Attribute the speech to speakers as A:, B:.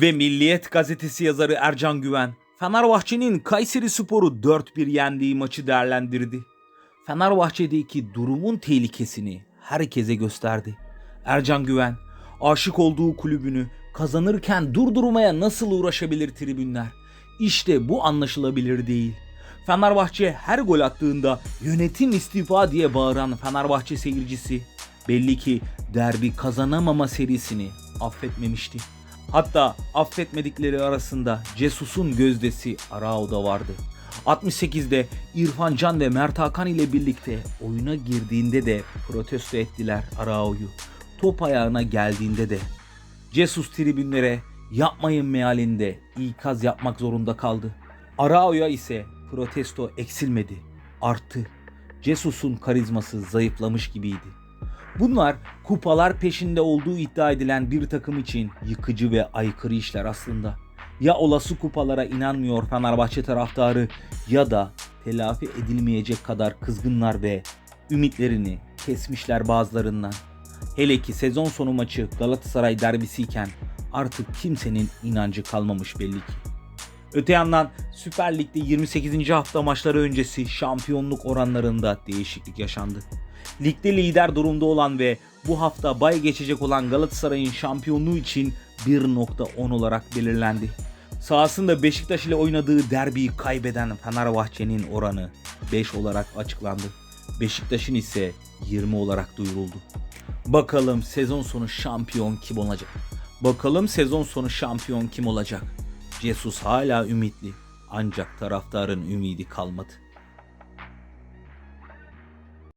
A: Ve Milliyet gazetesi yazarı Ercan Güven, Fenerbahçe'nin Kayseri Spor'u 4-1 yendiği maçı değerlendirdi. Fenerbahçe'deki durumun tehlikesini herkese gösterdi. Ercan Güven, aşık olduğu kulübünü kazanırken durdurmaya nasıl uğraşabilir tribünler? İşte bu anlaşılabilir değil. Fenerbahçe her gol attığında yönetim istifa diye bağıran Fenerbahçe seyircisi belli ki derbi kazanamama serisini affetmemişti. Hatta affetmedikleri arasında Cesus'un gözdesi Arao'da vardı. 68'de İrfan Can ve Mert Hakan ile birlikte oyuna girdiğinde de protesto ettiler Arao'yu. Top ayağına geldiğinde de Cesus tribünlere yapmayın mealinde ikaz yapmak zorunda kaldı. Arao'ya ise protesto eksilmedi, arttı. Cesus'un karizması zayıflamış gibiydi. Bunlar kupalar peşinde olduğu iddia edilen bir takım için yıkıcı ve aykırı işler aslında. Ya olası kupalara inanmıyor Fenerbahçe taraftarı ya da telafi edilmeyecek kadar kızgınlar ve ümitlerini kesmişler bazılarından. Hele ki sezon sonu maçı Galatasaray derbisiyken artık kimsenin inancı kalmamış belli ki. Öte yandan Süper Lig'de 28. hafta maçları öncesi şampiyonluk oranlarında değişiklik yaşandı. Ligde lider durumda olan ve bu hafta bay geçecek olan Galatasaray'ın şampiyonluğu için 1.10 olarak belirlendi. Sahasında Beşiktaş ile oynadığı derbiyi kaybeden Fenerbahçe'nin oranı 5 olarak açıklandı. Beşiktaş'ın ise 20 olarak duyuruldu. Bakalım sezon sonu şampiyon kim olacak? Bakalım sezon sonu şampiyon kim olacak? Jesus hala ümitli ancak taraftarın ümidi kalmadı.